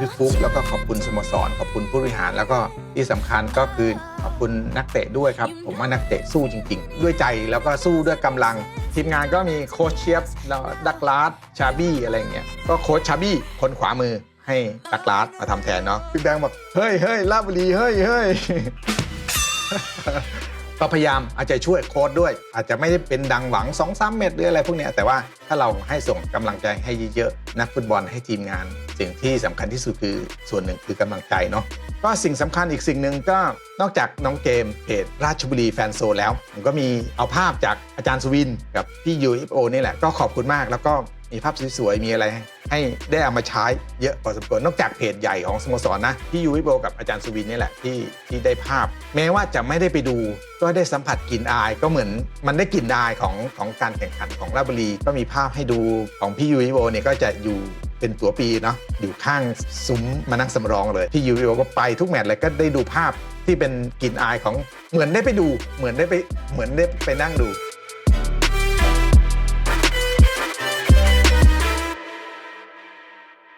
พี่ฟุกแล้วก็ขอบคุณสโมสรขอบคุณผู้บริหารแล้วก็ที่สำคัญก็คือขอบคุณนักเตะด้วยครับ ผมว่านักเตะสู้จริง ๆ ด้วยใจแล้วก็สู้ด้วยกำลัง ทีมงานก็มีโค้ชเชียบแล้วดักลาสชาบี้อะไรอย่างเงี้ยก็โค้ชชาบี้คนขวามือให้ดักลาสมาทำแทนเนาะพี่แบงค์บอกเฮ้ยเฮ้ยลาดบุรีเฮ้ยเฮ้ย ก็พยายามเอาใจช่วยโค้ดด้วย อาจจะไม่ได้เป็นดังหวัง2อสเม็ดหรืออะไรพวกนี้แต่ว่าถ้าเราให้ส่งกำลังใจให้เยอะๆนักฟุตบอลให้ทีมงาน สิ่งที่สำคัญที่สุดคือส่วนหนึ่งคือกำลังใจเนาะก็สิ่งสำคัญอีกสิ่งหนึ่งก็นอกจากน้องเกมเพจราชบุรีแฟนโซแล้วผมก็มีเอาภาพจากอาจารย์สุวิน กับพี่ยูเอฟโอนี่แหละก็ขอบคุณมากแล้วก็ มีภาพสวยๆ มีอะไรให้ได้เอามาใช้เยอะพอสมควรนอกจากเพจใหญ่ของสโมสรนะพี่ยูวิโบกับอาจารย์สุวินนี่แหละที่ที่ได้ภาพ แม้ว่าจะไม่ได้ไปดู ก็ได้สัมผัสกลิ่นอายก็เหมือนมันได้กลิ่นอายของของการแข่งขันของราชบุรี ก็มีภาพให้ดูของพี่ยูวิโบเนี่ยก็จะอยู่เป็นตัวปีเนาะอยู่ข้างซุ้มมานั่งสำรองเลย พี่ยูวิโบก็ไปทุกแมตช์เลยก็ได้ดูภาพที่เป็นกลิ่นอายของเหมือนได้ไปดูเหมือนได้ไปเหมือนได้ไปนั่งดู